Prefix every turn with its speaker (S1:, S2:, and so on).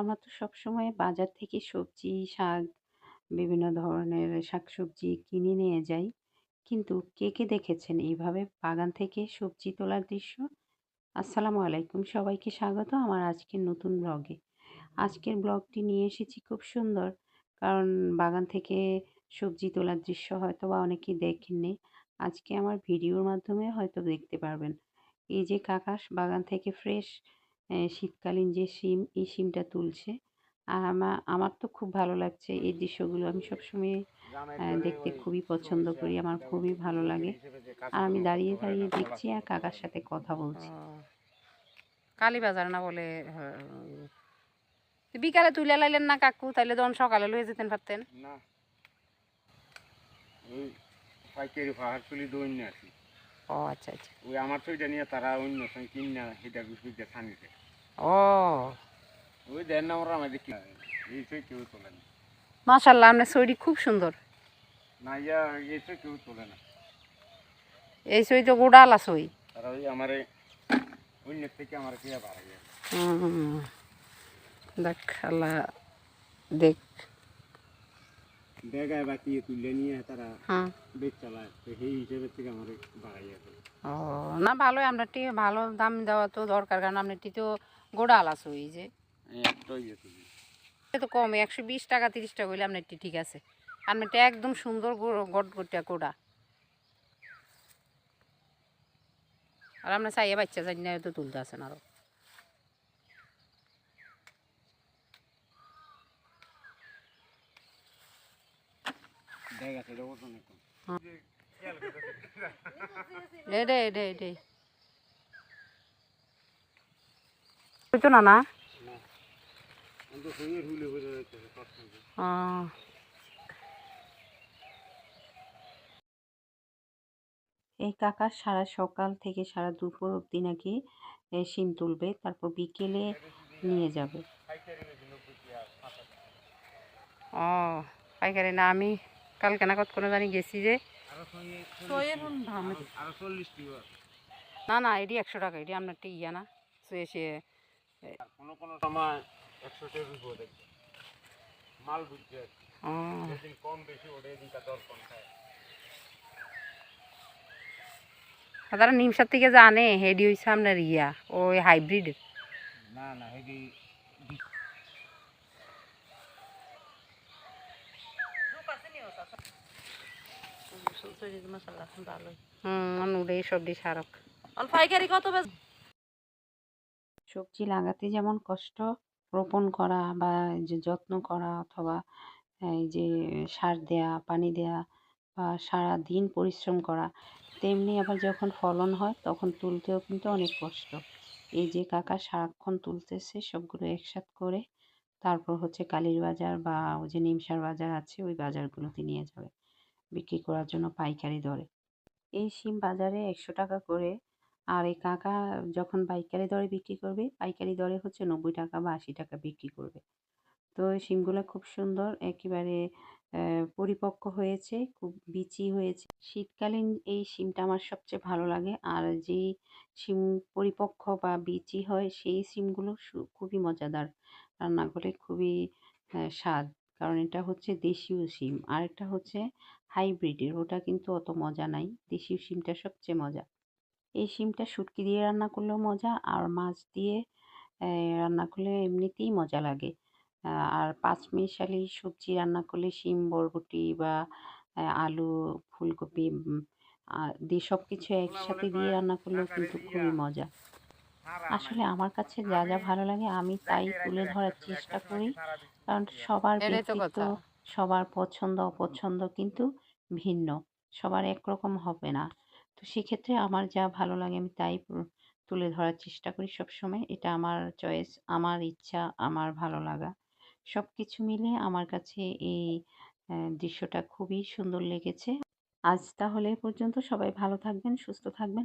S1: আমরা তো সবসময় বাজার থেকে সবজি, শাক, বিভিন্ন ধরনের শাকসবজি কিনে নিয়ে যাই। কিন্তু কে কে দেখেছেন এইভাবে বাগান থেকে সবজি তোলার দৃশ্য? আসসালামু আলাইকুম, সবাইকে স্বাগত আমার আজকের নতুন ব্লগে। আজকের ব্লগটি নিয়ে এসেছি খুব সুন্দর, কারণ বাগান থেকে সবজি তোলার দৃশ্য হয়তো বা অনেকেই দেখেননি। আজকে আমার ভিডিওর মাধ্যমে হয়তো দেখতে পারবেন। এই যে কাকাশ বাগান থেকে ফ্রেশ শীতকালীন যে শিম এই শিমটা তুলছে। আর আমার আমার তো খুব ভালো লাগছে এই দৃশ্যগুলো। আমি সবসময় দেখতে খুবই পছন্দ করি। আমার খুবই ভালো লাগে। আর আমি দাঁড়িয়ে দাঁড়িয়ে দেখছি আর কাকার সাথে কথা বলছি।
S2: কালীবাজার না বলে বিকালে তুলে লাইলেন না কাকু? তাইলে যখন সকালে লয়ে যেতেন পারতেন।
S3: না। ওই পাইকারি পাহাড় তুলি দৈন্য আছি
S2: ও আচ্ছা আচ্ছা।
S3: ওই আমার তো এটা নিয়ে তারা অন্য সঙ্গে কিনা সেটা বিশুদ্ধ ছানিতে
S2: ও।
S3: ওই দেন না ওরা আমাদের কি এই তো কেউ তোলে না।
S2: মাশাল্লাহ আপনার শরীর খুব সুন্দর।
S3: না ইয়া এই তো কেউ তোলে না।
S2: এই সই তো গোড়ালা সই
S3: তারা ওই আমারে অন্য থেকে আমার কে
S2: হুম। দেখ আল্লাহ দেখ।
S3: দেখায় বাকি তুলে নিয়ে তারা
S2: হ্যাঁ।
S3: বেচ চালায়। তো সেই হিসেবে থেকে আমার বাড়াই আছে।
S2: ও না ভালোই আপনার টি ভালো দাম দেওয়া তো দরকার কারণ আপনার টি তো গোড়ালা সই যে।
S3: একটাই ইয়ে
S2: তো কম একশো বিশ টাকা তিরিশ টাকা হইলে আপনার টি ঠিক আছে। আপনারটা একদম সুন্দর গট গটিয়া কোড়া। আর আপনার চাইয়া বাচ্চা জানি না তো তুলতে আছেন আরও। না না
S1: এই কাকা সারা সকাল থেকে সারা দুপুর অবধি নাকি শিম তুলবে তারপর বিকেলে নিয়ে যাবে।
S2: ও পাইকারি না আমি কালকে না কত কোনো জানি গেছি যে।
S3: আরও সঙ্গে
S2: দামে
S3: আরও চল্লিশ টাকা
S2: না না এটি একশো টাকা এটি আপনার ঠিক ইয়া না সে সে
S3: কোনো কোনো সময় একশো টাকা রুপো দেখবে মাল বুঝছে আর কি।
S2: ও,
S3: যেদিন কম বেশি ওঠে এদিনটা দর কম খায়।
S2: আর তারা নিমসার থেকে জানে হেডি হইছে আপনার ইয়া ওই হাইব্রিড।
S3: না না
S2: হুম সবজি সারক।
S4: পাইকারি কত বেশ
S1: সবজি লাগাতে যেমন কষ্ট রোপণ করা বা যে যত্ন করা অথবা এই যে সার দেয়া পানি দেয়া বা সারা দিন পরিশ্রম করা তেমনি আবার যখন ফলন হয় তখন তুলতেও কিন্তু অনেক কষ্ট। এই যে কাকা সারাক্ষণ তুলতেছে সবগুলো একসাথ করে তারপর হচ্ছে কালীর বাজার বা ওই যে নিমসার বাজার আছে ওই বাজারগুলোতে নিয়ে যাবে। বিক্রি করার জন্য পাইকারি দরে এই শিম বাজারে একশো টাকা করে আর এই কাকা যখন পাইকারি দরে বিক্রি করবে, পাইকারি দরে হচ্ছে নব্বই টাকা বা আশি টাকা বিক্রি করবে। তো এই শিমগুলো খুব সুন্দর, একেবারে পরিপক্ক হয়েছে, খুব বিচি হয়েছে। শীতকালীন এই শিমটা আমার সবচেয়ে ভালো লাগে আর যেই শিম পরিপক্ক বা বিচি হয়, সেই শিমগুলো খুবই মজাদার। রান্না করে খুবই স্বাদ। কারণ এটা হচ্ছে দেশীয় শিম আর একটা হচ্ছে হাইব্রিডের ওটা কিন্তু অত মজা নাই। দেশীয় শিমটা সবচেয়ে মজা। এই শিমটা শুটকি দিয়ে রান্না করলেও মজা, আর মাছ দিয়ে রান্না করলে এমনিতেই মজা লাগে। আর পাঁচমিশালি সবজি রান্না করলে শিম, বরবটি বা আলু, ফুলকপি দিয়ে সব কিছু একসাথে দিয়ে রান্না করলেও কিন্তু খুবই মজা। আসলে আমার কাছে যা যা ভালো লাগে আমি তাই তুলে ধরার চেষ্টা করি। কারণ সবার ব্যক্তিত্ব সবার পছন্দ অপছন্দ কিন্তু ভিন্ন। সবার একরকম হবে না। তো সেক্ষেত্রে আমার যা ভালো লাগে আমি তাই তুলে ধরার চেষ্টা করি সব সময় এটা আমার চয়েস আমার ইচ্ছা আমার ভালো লাগা। সব কিছু মিলে আমার কাছে এই দৃশ্যটা খুবই সুন্দর লেগেছে। আজ তাহলে পর্যন্ত সবাই ভালো থাকবেন সুস্থ থাকবেন।